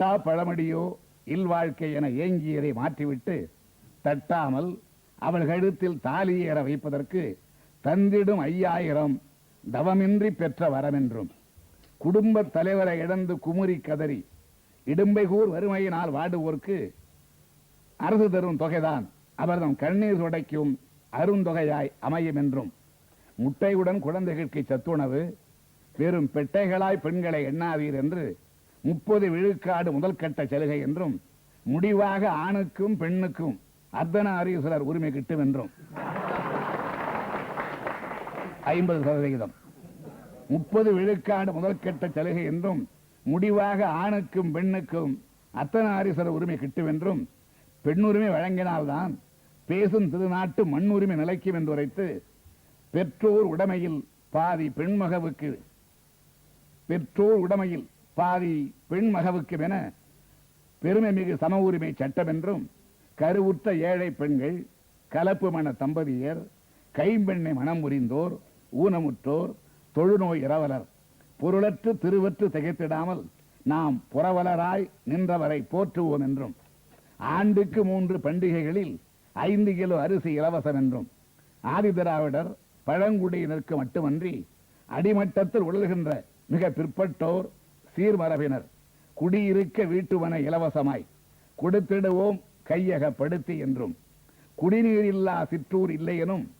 தா பழமடியோ இல்வாழ்க்கை என ஏங்கியதை மாற்றிவிட்டு தட்டாமல் அவள் கழுத்தில் தாலியேற ஏற வைப்பதற்கு தந்திடும் ஐயாயிரம் தவமின்றி பெற்ற வரமென்றும். குடும்பத் தலைவரை இழந்து குமுறி கதறி இடும்பைகூர் வறுமையினால் வாடுவோர்க்கு அரசு தரும் தொகைதான். அவர்தம் கண்ணீர் துடைக்கும் அருந்தொகையாய் அமையும் என்றும் முட்டையுடன் குழந்தைகளுக்கு சத்துணவு வெறும் பெட்டைகளாய் பெண்களை எண்ணாதீர் என்று முப்பது விழுக்காடு முதல் கட்ட சலுகை என்றும் முடிவாக ஆணுக்கும் பெண்ணுக்கும் அர்த்தனாரீஸ்வரர் உரிமை கிட்டும் என்றும். ஐம்பது சதவிகிதம். முப்பது விழுக்காடு முதல் கட்ட சலுகை என்றும் முடிவாக ஆணுக்கும் பெண்ணுக்கும் அர்த்தநாரீஸ்வரர் உரிமை கிட்டும் என்றும் பெண்ணுரிமை வழங்கினால்தான் பேசும் திருநாட்டு மண்ணுரிமை நிலைக்கும் என்று உரைத்து பெற்றோர் உடைமையில் பாதி பெண்மகவுக்கு பெற்றோர் உடைமையில் பாதி பெண் மகவுக்கு என பெருமை மிகு சம உரிமை சட்டம் என்றும் கருவுற்ற ஏழை பெண்கள் கலப்பு மண தம்பதியர் கைம்பெண்ணை மனம் புரிந்தோர் ஊனமுற்றோர் தொழுநோய் இரவலர். பொருளற்று திருவற்று திகைத்திடாமல் நாம் புறவலராய் நின்றவரை போற்றுவோம் என்றும் ஆண்டுக்கு மூன்று பண்டிகைகளில் ஐந்து கிலோ அரிசி இலவசம் என்றும் ஆதிதிராவிடர் பழங்குடியினருக்கு மட்டுமன்றி அடிமட்டத்தில் உழல்கின்ற மிக பிற்பட்டோர் சீர்மரபினர். குடியிருக்க வீட்டுவன இலவசமாய். கொடுத்திடுவோம் கையகப்படுத்தி என்றும். குடிநீர் இல்லா சிற்றூர் இல்லையெனும்